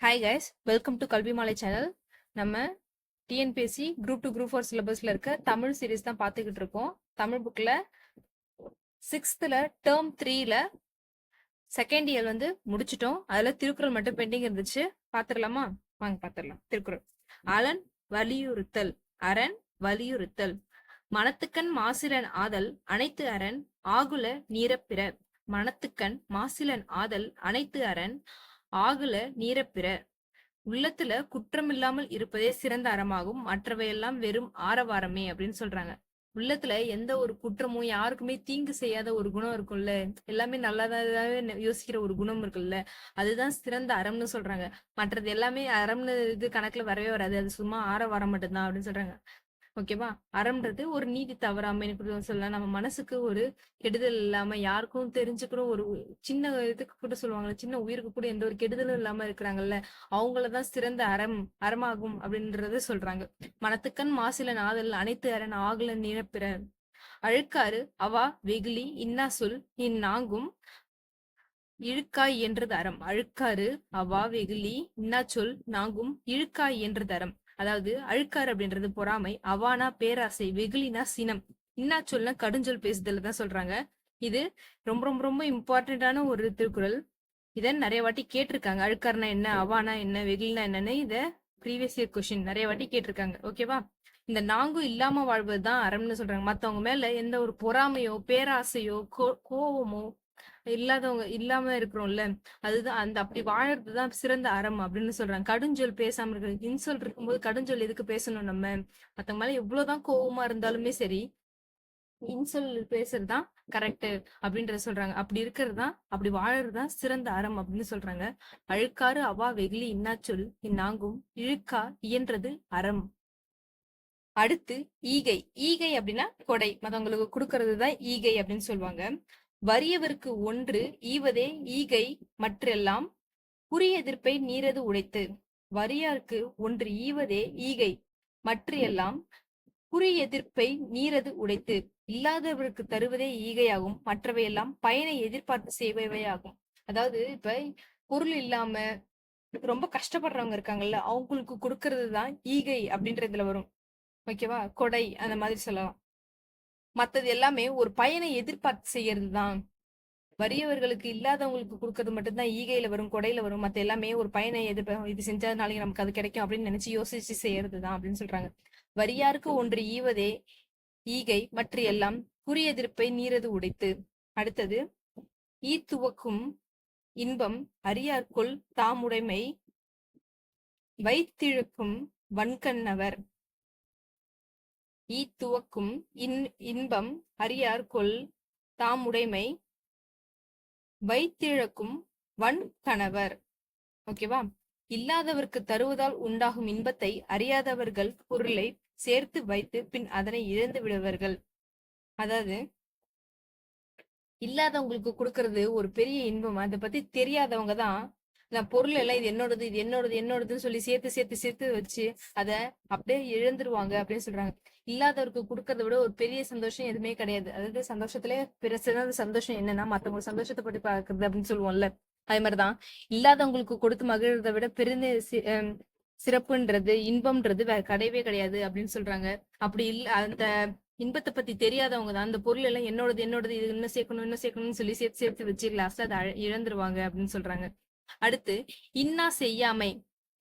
Hi guys welcome to கல்வி மாலை channel நம்ம TNPSC group two group four சிலபஸ்ல இருக்க தமிழ் சீரிஸ் தான் பார்த்துக்கிட்டு இருக்கோம். தமிழ் புக்கில் சிக்ஸ்த்தில் டேர்ம் த்ரீல செகண்ட் இயர் வந்து முடிச்சிட்டோம். அதில் திருக்குறள் மட்டும் பெண்டிங் இருந்துச்சு. பார்த்துடலாமா? வாங்க பார்த்துடலாம். திருக்குறள். அலன் வலியுறுத்தல். அரண் வலியுறுத்தல். மனத்துக்கண் மாசிலன் ஆதல். அனைத்து அரண் ஆகுல நீரப்பிற. மனத்துக்கண் மாசிலன் ஆதல். அனைத்து அரண் ஆகுல நீரப்பிற உள்ளத்துல குற்றமில்லாமல் இருப்பதே சிறந்த அறமாகும். மற்றவையெல்லாம் வெறும் ஆரவாரமே அப்படின்னு சொல்றாங்க. உள்ளத்துல எந்த ஒரு குற்றமும் யாருக்குமே தீங்கு செய்யாத ஒரு குணம் இருக்கும்ல. எல்லாமே நல்லதாவே யோசிக்கிற ஒரு குணம் இருக்குல்ல அதுதான் சிறந்த அறம்னு சொல்றாங்க. மற்றது எல்லாமே அறம்னு இது கணக்குல வரவே வராது. அது சும்மா ஆரவாரம் மட்டும்தான் அப்படின்னு சொல்றாங்க. ஓகேவா அறம்ன்றது ஒரு நீதி தவறாமை சொல்லலாம். நம்ம மனசுக்கு ஒரு கெடுதல் இல்லாம யாருக்கும் தெரிஞ்சுக்கணும் ஒரு சின்ன இதுக்கு கூட சொல்லுவாங்கல்ல சின்ன உயிருக்கு கூட எந்த ஒரு கெடுதலும் இல்லாம இருக்கிறாங்கல்ல அவங்களதான் சிறந்த அறம் அறமாகும் அப்படின்றத சொல்றாங்க. மனத்துக்கண் மாசில நாதல் அனைத்து அரண் ஆகல நிரப்பிற அழுக்காறு அவா வெகுளி இன்னா சொல் இந்நாங்கும் இழுக்காய் என்றது அறம். அழுக்காறு அவா வெகுளி இன்னா சொல் நாங்கும் இழுக்காய் என்றது அறம். அதாவது அழுக்காறு அப்படின்றது பொறாமை அவானா பேராசை வெகுலினா சினம். இன்னா சொல்ல கடுஞ்சொல் பேசுதல் தான் சொல்றாங்க. இது ரொம்ப ரொம்ப ரொம்ப இம்பார்ட்டண்டான ஒரு திருக்குறள். இதை நிறைய வாட்டி கேட்டிருக்காங்க. அழுக்காருனா என்ன அவானா என்ன வெகுலினா என்னன்னு இதை ப்ரீவியஸ் இயர் கொஸ்டின் நிறைய வாட்டி கேட்டிருக்காங்க. ஓகேவா இந்த நாங்கும் இல்லாம வாழ்வதுதான் அறம்னு சொல்றாங்க. மத்தவங்க மேல எந்த ஒரு பொறாமையோ பேராசையோ கோவமோ இல்லாதவங்க இல்லாம இருக்கிறோம்ல அதுதான் அந்த அப்படி வாழறதுதான் சிறந்த அறம் அப்படின்னு சொல்றாங்க. கடுஞ்சொல் பேசாம இருக்கு இன்சொல் இருக்கும்போது கடுஞ்சொல் எதுக்கு பேசணும் நம்ம? மத்தவங்க மேல எவ்வளவுதான் கோவமா இருந்தாலுமே சரி இன்சொல் பேசுறதுதான் கரெக்ட் அப்படின்றத சொல்றாங்க. அப்படி இருக்கிறது தான் அப்படி வாழறதுதான் சிறந்த அறம் அப்படின்னு சொல்றாங்க. அழுக்காறு அவா வெகுளி இன்னாச்சொல் இந்நாங்கும் இழுக்கா இயன்றது அறம். அடுத்து ஈகை. ஈகை அப்படின்னா கொடை. மத்தவங்களுக்கு கொடுக்கறது தான் ஈகை அப்படின்னு சொல்லுவாங்க. வறியவர்க்கு ஒன்று ஈவதே ஈகை மற்றெல்லாம் குறி எதிர்ப்பை நீரது உடைத்து. வறியார்க்கு ஒன்று ஈவதே ஈகை மற்றெல்லாம் குறி எதிர்ப்பை நீரது உடைத்து. இல்லாதவருக்கு தருவதே ஈகையாகும் மற்றவையெல்லாம் பயனை எதிர்பார்த்து செய்பவையாகும். அதாவது இப்ப பொருள் இல்லாம ரொம்ப கஷ்டப்படுறவங்க இருக்காங்கல்ல அவங்களுக்கு கொடுக்கறது தான் ஈகை அப்படின்றதுல வரும். ஓகேவா? கொடை அந்த மாதிரி சொல்லலாம். மத்தது எல்லாமே ஒரு பயனை எதிர்பார்த்து செய்யறது தான் வறியவர்களுக்கு இல்லாதவங்களுக்கு கொடுக்கறது மட்டும்தான் ஈகையில வரும் கொடையில வரும். மத்த எல்லாமே ஒரு பயனை எதிர்ப்பு இது செஞ்சா நாளைக்கு நமக்கு அது கிடைக்கும் அப்படின்னு நினைச்சு யோசிச்சு செய்யறது தான் அப்படின்னு சொல்றாங்க. வரியாருக்கு ஒன்று ஈவதே ஈகை மற்ற எல்லாம் குறி எதிர்ப்பை நீரது உடைத்து. அடுத்தது ஈத்துவக்கும் இன்பம் அரியார்க்குள் தாமுடைமை வைத்திழுக்கும் வன்கண்ணவர். ஈத்துவக்கும் இன் இன்பம் அறியார் கொல் தாமுடைமை வைத்திழக்கும் வன் கணவர். ஓகேவா இல்லாதவருக்கு தருவதால் உண்டாகும் இன்பத்தை அறியாதவர்கள் பொருளை சேர்த்து வைத்து பின் அதனை இழந்து விடுவார்கள். அதாவது இல்லாதவங்களுக்கு கொடுக்கறது ஒரு பெரிய இன்பம். அதை பத்தி தெரியாதவங்க தான் நான் பொருள் எல்லாம் இது என்னோடது இது என்னோடது என்னோடதுன்னு சொல்லி சேர்த்து சேர்த்து சேர்த்து வச்சு அத அப்படியே இழந்துருவாங்க அப்படின்னு சொல்றாங்க. இல்லாதவருக்கு கொடுக்கறத விட ஒரு பெரிய சந்தோஷம் எதுவுமே கிடையாது. அதாவது சந்தோஷத்திலே சிறந்த சந்தோஷம் என்னன்னா மத்தவங்க சந்தோஷத்தை பற்றி பாக்குறது அப்படின்னு சொல்லுவோம்ல. அதே மாதிரிதான் இல்லாதவங்களுக்கு கொடுத்து மகிழ்றதை விட பெருந்த சிறப்புன்றது இன்பம்ன்றது வேற கிடையவே கிடையாது அப்படின்னு சொல்றாங்க. அப்படி இல்ல அந்த இன்பத்தை பத்தி தெரியாதவங்க தான் அந்த பொருள் எல்லாம் என்னோடது என்னோடது இது இன்னும் சேர்க்கணும் இன்னும் சேர்க்கணும்னு சொல்லி சேர்த்து சேர்த்து வச்சு லாஸ்ட் அதை இழந்துருவாங்க அப்படின்னு சொல்றாங்க. அடுத்து இன்னா செய்யாமை.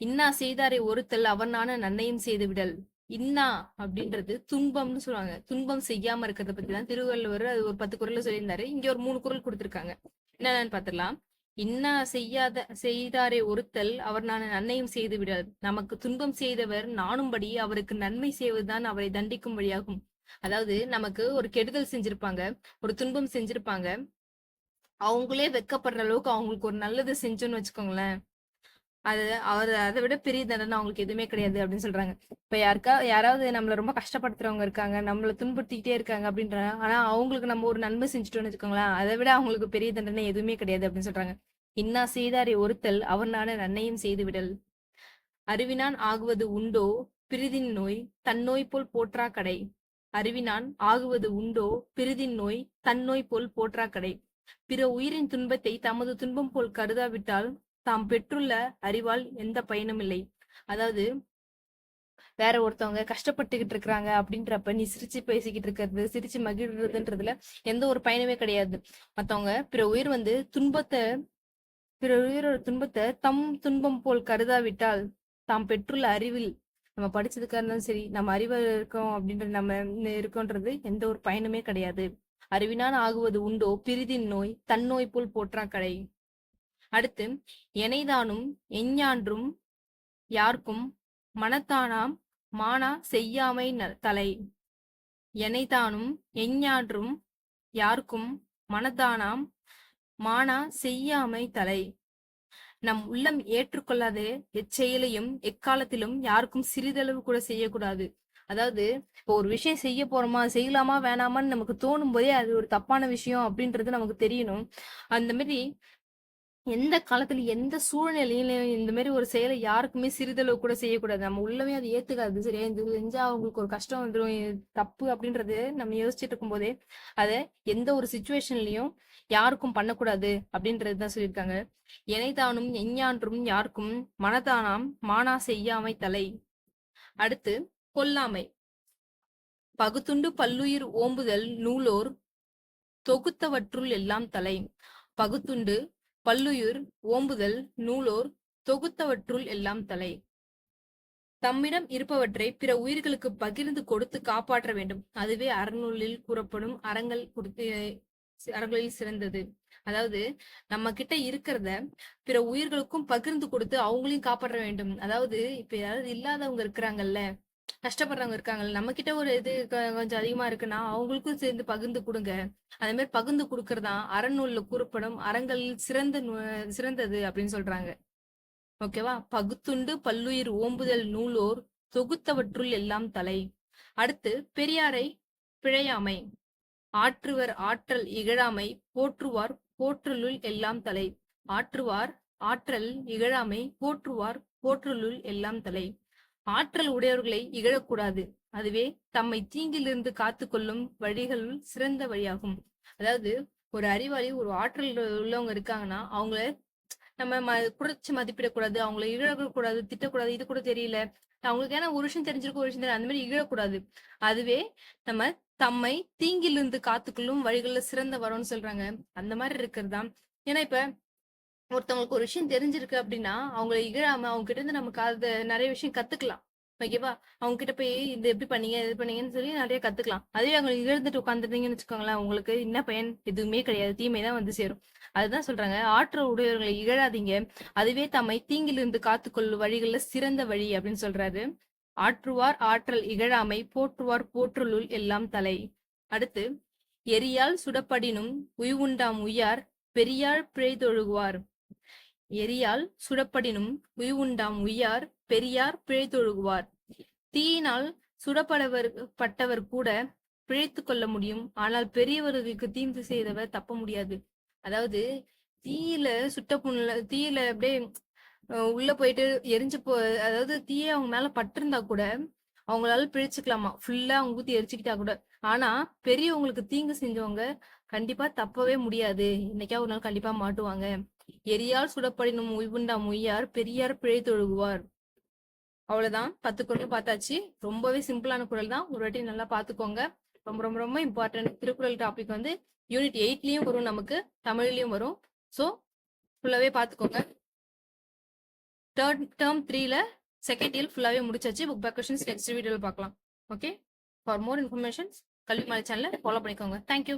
இன்னா செய்தாரை ஒருத்தல் அவனான நன்னையும் செய்து விடல் இன்னா அப்படின்றது துன்பம்னு சொல்லுவாங்க. துன்பம் செய்யாம இருக்கிறத பத்தி தான் திருவள்ளுவர் அது ஒரு பத்து குரல்ல சொல்லியிருந்தாரு. இங்க ஒரு மூணு குரல் கொடுத்திருக்காங்க. என்னன்னு பாத்திரலாம் இன்னா செய்யாத செய்தாரே ஒருத்தல் அவர் நான் நன்மையும் செய்து விடல் நமக்கு துன்பம் செய்தவர் நானும்படி அவருக்கு நன்மை செய்வதுதான் அவரை தண்டிக்கும் வழியாகும். அதாவது நமக்கு ஒரு கெடுதல் செஞ்சிருப்பாங்க. ஒரு துன்பம் செஞ்சிருப்பாங்க. அவங்களே வெக்கப்படுற அளவுக்கு அவங்களுக்கு ஒரு நல்லது செஞ்சோன்னு வச்சுக்கோங்களேன். அது அவர் அதை விட பெரிய தண்டனை அவங்களுக்கு எதுவுமே கிடையாது அப்படின்னு சொல்றாங்க. இப்ப யாருக்கா யாராவது நம்மள ரொம்ப கஷ்டப்படுத்துறவங்க இருக்காங்க நம்மள துன்புறுத்திக்கிட்டே இருக்காங்க அப்படின்றாங்க ஆனா அவங்களுக்கு நம்ம ஒரு நன்மை செஞ்சுட்டோம்னு வச்சுக்கோங்களேன் அதை விட அவங்களுக்கு பெரிய தண்டனை எதுவுமே கிடையாது அப்படின்னு சொல்றாங்க. இன்னா செய்தாரை ஒருத்தல் அவனான நன்னையும் செய்து விடல். அறிவினான் ஆகுவது உண்டோ? பிரிதின் நோய் தன்னோய் போல் போற்றா கடை. அறிவினான் ஆகுவது உண்டோ? பிரிதின் நோய் தன்னோய் போல் போற்றா கடை. பிற உயிரின் துன்பத்தை தமது துன்பம் போல் கருதாவிட்டால் தாம் பெற்றுள்ள அறிவால் எந்த பயனும் இல்லை. அதாவது வேற ஒருத்தவங்க கஷ்டப்பட்டுக்கிட்டு இருக்கிறாங்க அப்படின்றப்ப நீ சிரிச்சு பேசிக்கிட்டு இருக்கிறது சிரிச்சு மகிழ்றதுன்றதுல எந்த ஒரு பயனுமே கிடையாது. மத்தவங்க பிற உயிர் வந்து துன்பத்தை பிற உயிரோட துன்பத்தை தம் துன்பம் போல் கருதாவிட்டால் தாம் பெற்றுள்ள அறிவில் நம்ம படிச்சதுக்காக இருந்தாலும் சரி நம்ம அறிவு இருக்கோம் அப்படின்ற நம்ம இருக்கோன்றது எந்த ஒரு பயனுமே கிடையாது. அறிவினான் ஆகுவது உண்டோ? பிரிதின் நோய் தன்னோய் போல் போற்றா கடை. அடுத்து எனைதானும் எஞ்ஞான்றும் யார்க்கும் மனத்தானாம் மானா செய்யாமை ந- தலை. எனைதானும் எஞ்ஞான்றும் யார்க்கும் மனத்தானாம் மானா செய்யாமை தலை. நம் உள்ளம் ஏற்றுக்கொள்ளாத எச்செயலையும் எக்காலத்திலும் யாருக்கும் சிறிதளவு கூட செய்யக்கூடாது. அதாவது இப்போ ஒரு விஷயம் செய்ய போறோமா செய்யலாமா வேணாமான்னு நமக்கு தோணும் போதே அது ஒரு தப்பான விஷயம் அப்படின்றது நமக்கு தெரியணும். அந்த மாதிரி எந்த காலத்துல எந்த சூழ்நிலையிலும் இந்த மாதிரி ஒரு செயலை யாருக்குமே சிறிதளவு கூட செய்யக்கூடாது. நம்ம உள்ளவே அது ஏத்துக்காது. சரியா? இது செஞ்சா அவங்களுக்கு ஒரு கஷ்டம் வந்துடும் தப்பு அப்படின்றது நம்ம யோசிச்சுட்டு இருக்கும்போதே அதை எந்த ஒரு சுச்சுவேஷன்லயும் யாருக்கும் பண்ணக்கூடாது அப்படின்றது தான் சொல்லியிருக்காங்க. எனைதானும் எஞ்ஞான்றும் யாருக்கும் மனதானாம் மானா செய்யாமை தலை. அடுத்து கொல்லாமை. பகுத்துண்டு பல்லுயிர் ஓம்புதல் நூலோர் தொகுத்தவற்றுள் எல்லாம் தலை பகுத்துண்டு பல்லுயிர் ஓம்புதல் நூலோர் தொகுத்தவற்றுள் எல்லாம் தலை தம்மிடம் இருப்பவற்றை பிற உயிர்களுக்கு பகிர்ந்து கொடுத்து காப்பாற்ற வேண்டும். அதுவே அறநூலில் கூறப்படும் அறங்கள் கொடுத்து அறங்களில் சிறந்தது. அதாவது நம்ம கிட்ட இருக்கிறத பிற உயிர்களுக்கும் பகிர்ந்து கொடுத்து அவங்களையும் காப்பாற்ற வேண்டும். அதாவது இப்ப யாராவது இல்லாதவங்க இருக்கிறாங்கல்ல கஷ்டப்படுறவங்க இருக்காங்கல்ல நம்ம கிட்ட ஒரு இது கொஞ்சம் அதிகமா இருக்குன்னா அவங்களுக்கும் சேர்ந்து பகிர்ந்து கொடுங்க. அதே மாதிரி பகிர்ந்து கொடுக்கறதா அறநூல்ல கூறப்படும் அறங்களில் சிறந்த சிறந்தது அப்படின்னு சொல்றாங்க. ஓகேவா பகுத்துண்டு பல்லுயிர் ஓம்புதல் நூலோர் தொகுத்தவற்றுள் எல்லாம் தலை. அடுத்து பெரியாரை பிழையாமை. ஆற்றுவர் ஆற்றல் இகழாமை போற்றுவார் போற்றலுள் எல்லாம் தலை. ஆற்றுவார் ஆற்றல் இகழாமை போற்றுவார் போற்றலுள் எல்லாம் தலை. ஆற்றல் உடையவர்களை இகழக்கூடாது. அதுவே தம்மை தீங்கிலிருந்து காத்துக்கொள்ளும் வழிகளுள் சிறந்த வழியாகும். அதாவது ஒரு அறிவாளி ஒரு ஆற்றல் உள்ளவங்க இருக்காங்கன்னா அவங்கள நம்ம ம குறைச்சு மதிப்பிடக்கூடாது அவங்கள இகழக்கூடாது திட்டக்கூடாது இது கூட தெரியல. அவங்களுக்கு ஏன்னா ஒரு விஷயம் தெரிஞ்சிருக்கும் ஒரு விஷயம் தெரியல அந்த மாதிரி இகழக்கூடாது. அதுவே நம்ம தம்மை தீங்கிலிருந்து காத்துக்கொள்ளும் வழிகள்ல சிறந்த வரோம்னு சொல்றாங்க. அந்த மாதிரி இருக்கிறதா ஏன்னா இப்ப ஒருத்தவங்களுக்கு ஒரு விஷயம் தெரிஞ்சிருக்கு அப்படின்னா அவங்களை இகழாம அவங்க கிட்ட இருந்து நமக்கு அது நிறைய விஷயம் கத்துக்கலாம். ஓகேவா அவங்க கிட்ட போய் இது எப்படி பண்ணீங்க? இது பண்ணீங்கன்னு சொல்லி நிறைய கத்துக்கலாம். அதுவே அவங்க இழந்துட்டு உட்காந்துருந்தீங்கன்னு வச்சுக்கோங்களேன் உங்களுக்கு என்ன பயன்? எதுவுமே கிடையாது. தீமை தான் வந்து சேரும். அதுதான் சொல்றாங்க. ஆற்றல் உடையவர்களை இகழாதீங்க. அதுவே தம்மை தீங்கிலிருந்து காத்துக்கொள்ளும் வழிகள்ல சிறந்த வழி அப்படின்னு சொல்றாரு. ஆற்றுவார் ஆற்றல் இகழாமை போற்றுவார் போற்றுளுள் எல்லாம் தலை. அடுத்து எரியால் சுடப்படினும் உய்வுண்டாம் உய்யார் பெரியாள் பிழைதொழுகுவார். எரியால் சுடப்படினும் உய்வுண்டாம் உய்யார் பெரியார் பிழைத்தொழுகுவார். தீயினால் சுடப்படவர் பட்டவர் கூட பிழைத்து கொள்ள முடியும். ஆனால் பெரியவர்களுக்கு தீங்கு செய்தவர் தப்ப முடியாது. அதாவது தீயில சுட்ட புண்ணுல தீயில அப்படியே உள்ள போயிட்டு எரிஞ்சு போ அதாவது தீய அவங்க மேல பட்டிருந்தா கூட அவங்களால பிழைச்சுக்கலாமா? ஃபுல்லா அவங்க ஊத்தி எரிச்சுக்கிட்டா கூட. ஆனா பெரியவங்களுக்கு தீங்கு செஞ்சவங்க கண்டிப்பா தப்பவே முடியாது. இன்னைக்கா ஒரு நாள் கண்டிப்பா மாட்டுவாங்க. எரியால் சுடப்படினும் உய்வுண்டா உய்யார் பெரியார் பிழை தொழுகுவார். அவ்வளவுதான். பத்து குரல் பார்த்தாச்சு. ரொம்பவே சிம்பிளான குரல் தான். ஒரு வாட்டி நல்லா பாத்துக்கோங்க ரொம்ப ரொம்ப ரொம்ப இம்பார்ட்டன்ட் திருக்குறள் டாபிக் வந்து யூனிட் எயிட்லயும் வரும் நமக்கு. தமிழ்லயும் வரும். ஸோ ஃபுல்லாவே பாத்துக்கோங்க தேர்ட் டேர்ம் த்ரீல செகண்ட் இயர் ஃபுல்லாவே முடிச்சாச்சு. புக் பேக் கொஸ்டின்ஸ் நெக்ஸ்ட் வீடியோல பார்க்கலாம். ஓகே ஃபார் மோர் இன்ஃபர்மேஷன்ஸ் கல்வி மலை சேனலை ஃபாலோ பண்ணிக்கோங்க தேங்க்யூ